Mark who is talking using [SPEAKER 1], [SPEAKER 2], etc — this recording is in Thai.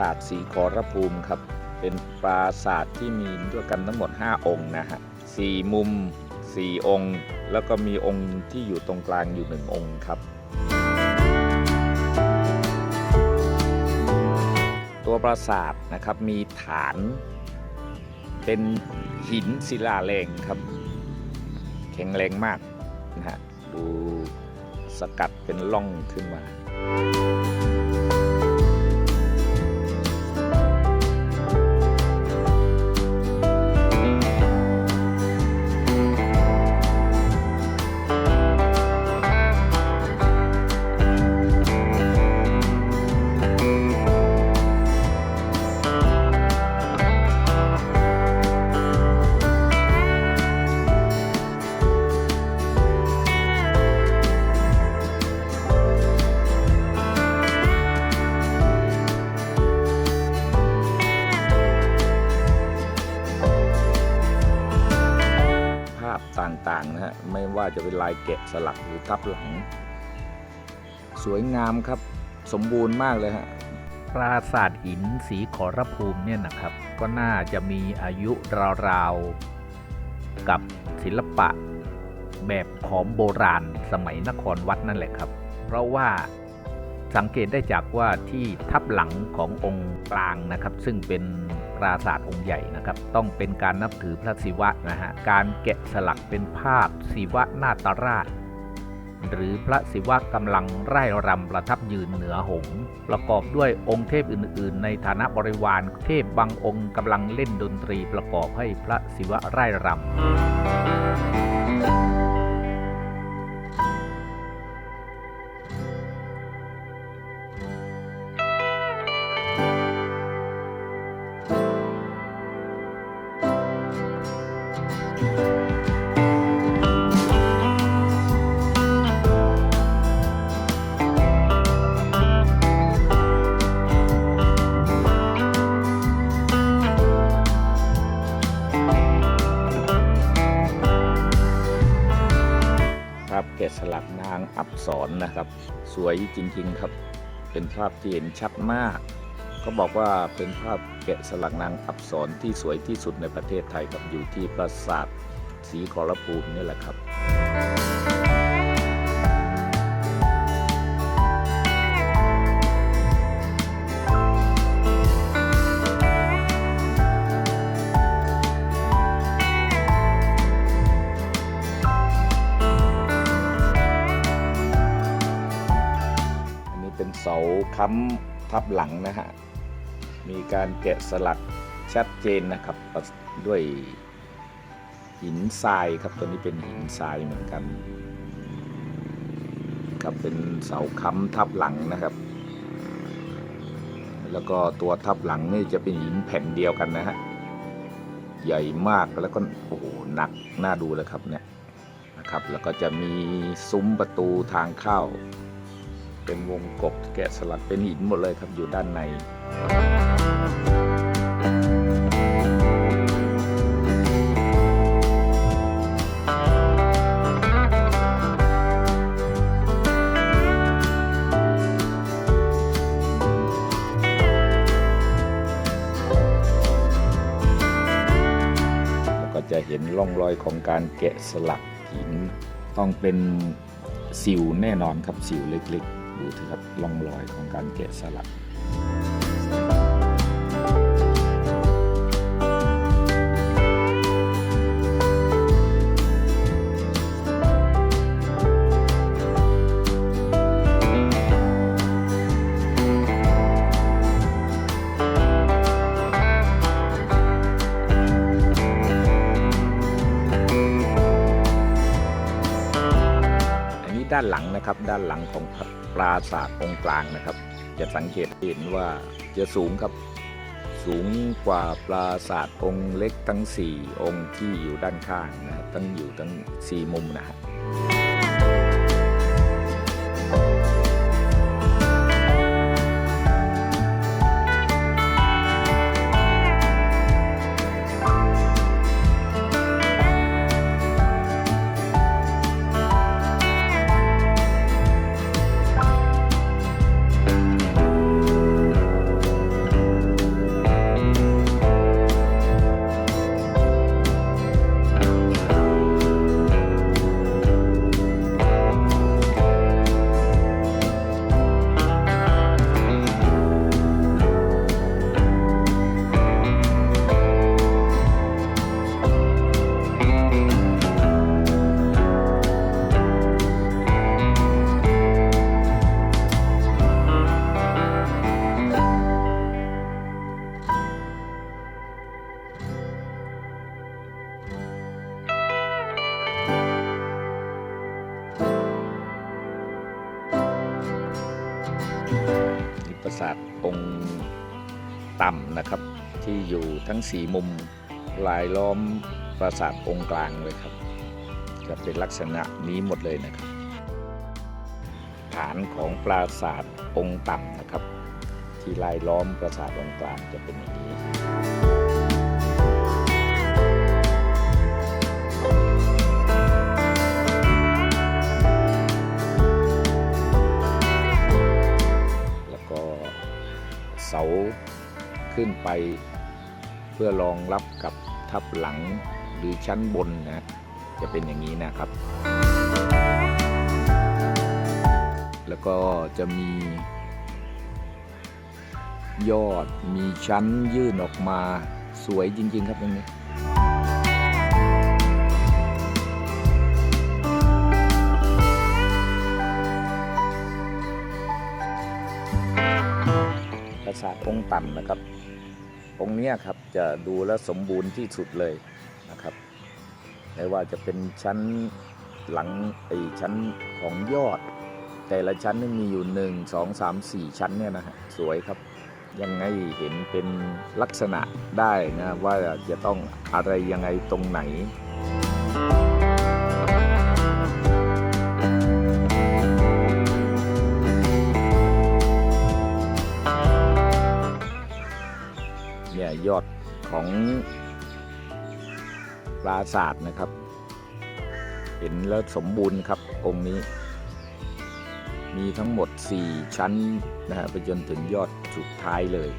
[SPEAKER 1] สาทสีขอรภูมิครับ เป็นปราสาทที่มีด้วยกันทั้งหมด 5 องค์นะฮะสี่มุม 4 องค์ แล้วก็มีองค์ที่อยู่ตรงกลางอยู่หนึ่งองค์ครับ ตัวปราสาทนะครับมีฐานเป็นหินศิลาแรงครับ แข็งแรงมากนะฮะดูสกัดเป็นล่องขึ้นมา ว่าจะเป็นลายแกะสลักหรือทับหลัง สวยงามครับสมบูรณ์มากเลยฮะ
[SPEAKER 2] ปราสาทหินสีขอรภูมิเนี่ยนะครับ ก็น่าจะมีอายุราวๆกับศิลปะแบบขอมโบราณสมัยนครวัดนั่นแหละครับ เพราะว่าสังเกตได้จากว่าที่ทับหลังขององค์กลางนะครับ ซึ่งเป็น ปราสาทองค์ใหญ่นะครับ ต้องเป็นการนับถือพระศิวะนะฮะ การแกะสลักเป็นภาพศิวะนาตราช หรือพระศิวะกำลังไร่รำประทับยืนเหนือหงประกอบด้วยองค์เทพอื่น ๆ ในฐานะบริวารเทพบางองค์กำลังเล่นดนตรีประกอบให้พระศิวะไร่รำ
[SPEAKER 1] กะสลักนางอับสรนะครับ สวยจริงๆครับ เป็นภาพที่เห็นชัดมากเขาบอกว่าเป็นภาพแกะสลักนางอับสรที่สวยที่สุดในประเทศไทยครับอยู่ที่ปราสาทศรีขอรภูมินี่แหละครับ ค้ำทับหลังนะฮะ มีการแกะสลักชัดเจนนะครับด้วยหินทรายครับตัวนี้เป็นหินทรายเหมือนกันครับเป็นเสาค้ำทับหลังนะครับ แล้วก็ตัวทับหลังนี่จะเป็นหินแผ่นเดียวกันนะฮะใหญ่มากแล้วก็โอ้โหหนักน่าดูเลยครับเนี่ยนะครับ แล้วก็จะมีซุ้มประตูทางเข้า เป็นวงกบแกะสลักเป็นหินหมดเลยครับอยู่ด้านในแล้วก็จะเห็นร่องรอยของการแกะสลักหิน ต้องเป็นสิวแน่นอนครับสิวเล็กๆ ดูที่ครับร่องรอยของการแกะสลักอันนี้ด้านหลังนะครับด้านหลังของ ปราสาทองค์กลางนะครับ จะสังเกตเห็นว่าจะสูงครับ สูงกว่าปราสาทองค์เล็กทั้ง 4 องค์ที่อยู่ด้านข้างนะครับทั้งอยู่ทั้ง 4 มุมนะครับ สาทองค์ต่ำนะครับ ที่อยู่ทั้งสี่มุมลายล้อมปราสาทองค์กลางเลยครับ จะเป็นลักษณะนี้หมดเลยนะครับ ฐานของปราสาทองค์ต่ำนะครับ ที่ลายล้อมปราสาทองค์กลางจะเป็นอย่างนี้ ขึ้นไป เพื่อรองรับกับทับหลังหรือชั้นบนนะจะเป็นอย่างนี้นะครับ แล้วก็จะมี ยอดมีชั้นยื่นออกมาสวยจริง ๆ ครับตรงนี้ปราสาทองค์ต่ำนะครับ องค์นี้ครับจะดูแลสมบูรณ์ที่สุดเลยนะครับ ไม่ว่าจะเป็นชั้นหลังไอ้ชั้นของยอด แต่ละชั้นนี่มีอยู่ 1 2 3 4 ชั้นเนี่ยนะฮะสวยครับ ยังไงเห็นเป็นลักษณะได้นะว่าจะต้องอะไรยังไงตรงไหน ยอดของปราสาทนะครับ เห็นแล้วสมบูรณ์ครับองค์นี้ มีทั้งหมด 4 ชั้นนะฮะไปจนถึงยอดสุดท้ายเลย